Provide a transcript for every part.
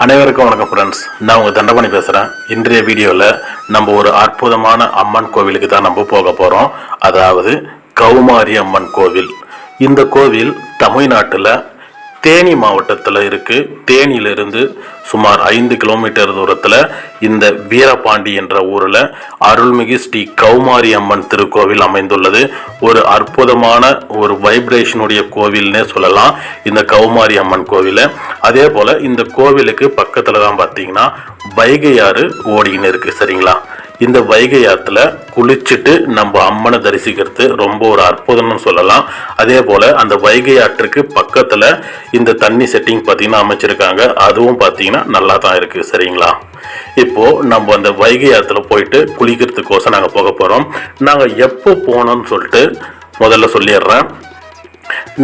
அனைவருக்கும் வணக்கம் ஃப்ரெண்ட்ஸ் நான் உங்கள் தண்டபாணி பேசுகிறேன் இன்றைய வீடியோவில் நம்ம ஒரு அற்புதமான அம்மன் கோவிலுக்கு தான் நம்ம போக போகிறோம் அதாவது கௌமாரி அம்மன் கோவில். இந்த கோவில் தமிழ்நாட்டில் தேனி மாவட்டத்தில் இருக்குது தேனியிலிருந்து சுமார் ஐந்து கிலோமீட்டர் தூரத்தில் இந்த வீரபாண்டி என்ற ஊரில் அருள்மிகு ஸ்ரீ கௌமாரி அம்மன் திருக்கோவில் அமைந்துள்ளது. ஒரு அற்புதமான ஒரு வைப்ரேஷனுடைய கோவில்னே சொல்லலாம். இந்த கௌமாரி அம்மன் கோவிலை. அதே போல் இந்த கோவிலுக்கு பக்கத்தில் தான் பார்த்தீங்கன்னா வைகையாறு ஓடின்னு இருக்குது சரிங்களா? இந்த வைகை ஆற்றுல குளிச்சுட்டு நம்ம அம்மனை தரிசிக்கிறது ரொம்ப ஒரு அற்புதம்னு சொல்லலாம். அதே போல் அந்த வைகை ஆற்றுக்கு பக்கத்தில் இந்த தண்ணி செட்டிங் பார்த்தீங்கன்னா அமைச்சிருக்காங்க. அதுவும் பார்த்தீங்கன்னா நல்லா தான் இருக்குது சரிங்களா? இப்போ நம்ம அந்த வைகை ஆற்றுல போயிட்டு குளிக்கிறதுக்கோசம் நாங்கள் போக போகிறோம் நாங்கள் எப்போ போனோம்னு சொல்லிட்டு முதல்ல சொல்லிடுறேன்.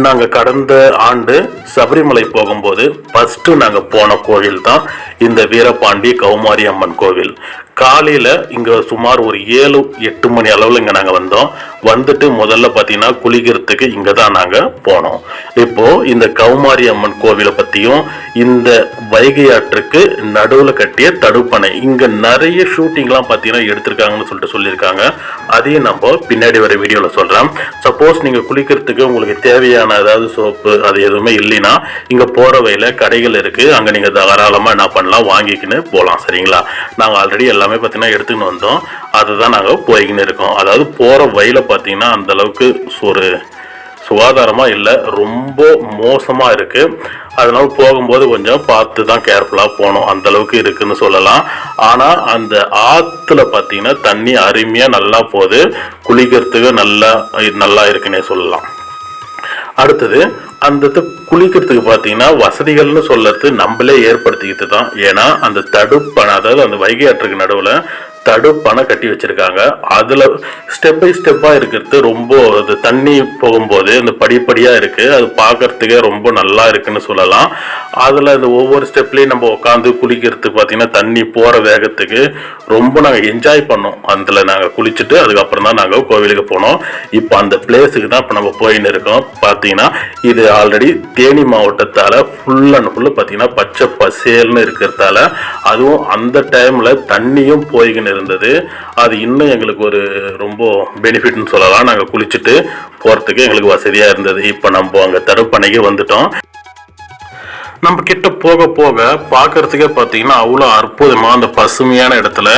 நாங்கள் கடந்த ஆண்டு சபரிமலை போகும்போது ஃபஸ்ட்டு நாங்கள் போன கோவில் தான் இந்த வீரபாண்டி கௌமாரி அம்மன் கோவில். காலையில் இங்கே சுமார் ஒரு ஏழு எட்டு மணி அளவில் இங்கே நாங்கள் வந்தோம். வந்துட்டு முதல்ல பார்த்தீங்கன்னா குளிக்கிறதுக்கு இங்கே தான் நாங்கள் போனோம். இப்போது இந்த கௌமாரி அம்மன் கோவிலை பற்றியும் இந்த வைகை ஆற்றுக்கு நடுவில் கட்டிய தடுப்பணை இங்கே நிறைய ஷூட்டிங்லாம் பார்த்தீங்கன்னா எடுத்திருக்காங்கன்னு சொல்லிட்டு சொல்லியிருக்காங்க. அதையும் நம்ம பின்னாடி வர வீடியோவில் சொல்கிறேன் சப்போஸ் நீங்கள் குளிக்கிறதுக்கு உங்களுக்கு தேவையான ஏதாவது சோப்பு அது எதுவுமே இல்லைன்னா இங்கே போகிற வழியில் கடைகள் இருக்குது அங்கே நீங்கள் தாராளமாக என்ன பண்ணலாம் வாங்கிக்கின்னு போகலாம் சரிங்களா? நாங்கள் ஆல்ரெடி எல்லா எல்லாமே பார்த்தீங்கன்னா எடுத்துக்கின்னு வந்தோம். அதுதான் நாங்கள் போய்கின்னு இருக்கோம். அதாவது போகிற வழியில் பார்த்தீங்கன்னா அந்தளவுக்கு ஒரு சுகாதாரமாக இல்லை ரொம்ப மோசமாக இருக்குது அதனால் போகும்போது கொஞ்சம் பார்த்து தான் கேர்ஃபுல்லாக போகணும் அந்த அளவுக்கு இருக்குன்னு சொல்லலாம். ஆனால் அந்த ஆற்றுல பார்த்தீங்கன்னா தண்ணி அருமையாக நல்லா போகுது. குளிக்கிறதுக்கு நல்லா நல்லா இருக்குன்னே சொல்லலாம். அடுத்தது அந்த குளிக்கிறதுக்கு பார்த்தீங்கன்னா வசதிகள்னு சொல்றது நம்மளே ஏற்படுத்திக்கிட்டு தான். ஏன்னா அந்த தடுப்பான அதாவது அந்த வைகை ஆற்றுக்கு நடுவில் தடுப்பணை கட்டி வச்சிருக்காங்க. அதில் ஸ்டெப் பை ஸ்டெப்பாக இருக்கிறது ரொம்ப அது தண்ணி போகும்போது அந்த படிப்படியாக இருக்குது அது பார்க்கறதுக்கே ரொம்ப நல்லா இருக்குன்னு சொல்லலாம். அதில் அந்த ஒவ்வொரு ஸ்டெப்லேயும் நம்ம உட்காந்து குளிக்கிறதுக்கு பார்த்தீங்கன்னா தண்ணி போகிற வேகத்துக்கு ரொம்ப நாங்கள் என்ஜாய் பண்ணோம். அதில் நாங்கள் குளிச்சுட்டு அதுக்கப்புறம் தான் நாங்கள் கோவிலுக்கு போனோம். இப்போ அந்த பிளேஸுக்கு தான் இப்போ நம்ம போயின்னு இருக்கோம். பார்த்தீங்கன்னா இது ஆல்ரெடி தேனி மாவட்டத்தால் ஃபுல் அண்ட் ஃபுல்லு பார்த்தீங்கன்னா பச்சை பசேல்னு இருக்கிறதால அதுவும் அந்த டைமில் தண்ணியும் போய்கின்னு இருந்தது. அது இன்னும் எங்களுக்கு ஒரு ரொம்ப பெனிஃபிட்னு சொல்லலாம். நாங்கள் குளிச்சுட்டு போகிறதுக்கு எங்களுக்கு வசதியாக இருந்தது. இப்போ நம்ம அங்கே தடுப்பணைக்கு வந்துட்டோம். நம்ம கிட்ட போக போக பார்க்கறதுக்கே பார்த்தீங்கன்னா அவ்வளோ அற்புதமாக அந்த பசுமையான இடத்துல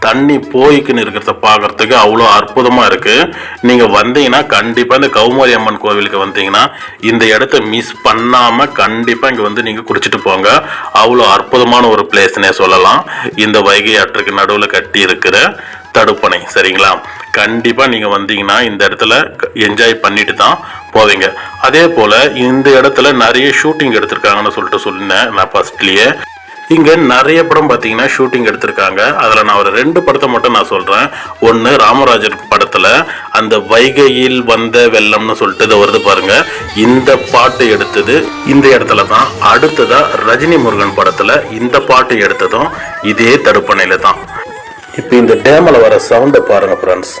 தண்ணி போய்க்குன்னு இருக்கிறத பார்க்கறதுக்கு அவ்வளோ அற்புதமாக இருக்குது நீங்கள் வந்தீங்கன்னா கண்டிப்பாக இந்த கௌமாரி அம்மன் கோவிலுக்கு வந்தீங்கன்னா இந்த இடத்த மிஸ் பண்ணாமல் கண்டிப்பாக இங்கே வந்து நீங்கள் குடிச்சிட்டு போங்க. அவ்வளோ அற்புதமான ஒரு பிளேஸ்னே சொல்லலாம். இந்த வைகை ஆற்றுக்கு நடுவில் கட்டி இருக்கிற தடுப்பணை சரிங்களா? கண்டிப்பாக நீங்கள் வந்தீங்கன்னா இந்த இடத்துல என்ஜாய் பண்ணிட்டு தான் போவீங்க அதே போல் இந்த இடத்துல நிறைய ஷூட்டிங் எடுத்திருக்காங்கன்னு சொல்லிட்டு சொன்னேன் நான் ஃபர்ஸ்ட்லேயே இங்கே நிறைய படம் பார்த்தீங்கன்னா ஷூட்டிங் எடுத்திருக்காங்க. அதில் நான் ஒரு ரெண்டு படத்தை மட்டும் நான் சொல்கிறேன் ஒன்று ராமராஜர் படத்தில் அந்த வைகையில் வந்த வெள்ளம்னு சொல்லிட்டு இதை வருது பாருங்க. இந்த பாட்டு எடுத்தது இந்த இடத்துல தான். அடுத்ததாக ரஜினி முருகன் படத்தில் இந்த பாட்டு எடுத்ததும் இதே தடுப்பணையில் தான். இப்போ இந்த டேமில் வர சவுண்டை பாருங்க ஃப்ரெண்ட்ஸ்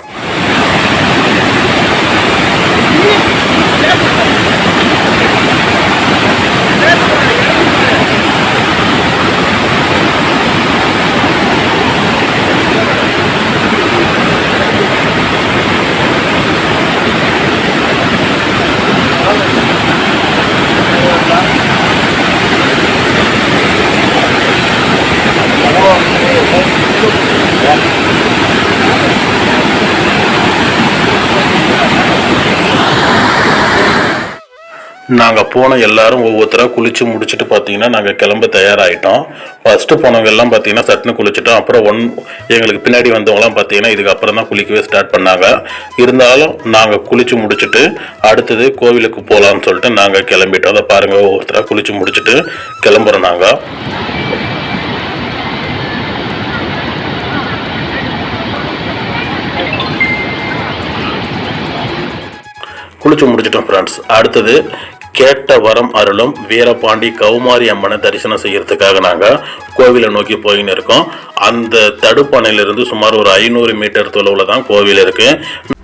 நாங்கள் போன எல்லாரும் ஒவ்வொருத்தராக குளிச்சு முடிச்சுட்டு பார்த்தீங்கன்னா நாங்கள் கிளம்ப தயாராகிட்டோம் ஃபஸ்ட்டு போனவங்க எல்லாம் பார்த்தீங்கன்னா சட்டுன்னு குளிச்சுட்டோம். அப்புறம் ஒன் எங்களுக்கு பின்னாடி வந்தவங்களாம் பார்த்தீங்கன்னா இதுக்கப்புறம் தான் குளிக்கவே ஸ்டார்ட் பண்ணாங்க. இருந்தாலும் நாங்கள் குளிச்சு முடிச்சுட்டு அடுத்தது கோவிலுக்கு போகலான்னு சொல்லிட்டு நாங்கள் கிளம்பிட்டோம். அதை பாருங்கள் ஒவ்வொருத்தராக குளிச்சு முடிச்சுட்டு கிளம்புறோம் நாங்கள் குளிச்சு முடிச்சிட்டோம் ஃப்ரெண்ட்ஸ் அடுத்தது கேட்ட வரம் அருளும் வீரபாண்டி கௌமாரி அம்மனை தரிசனம் செய்யறதுக்காக நாங்கள் கோவிலை நோக்கி போயின்னு இருக்கோம். அந்த தடுப்பணையிலிருந்து சுமார் ஒரு ஐநூறு மீட்டர் தொலைவில் தான் கோவில் இருக்குது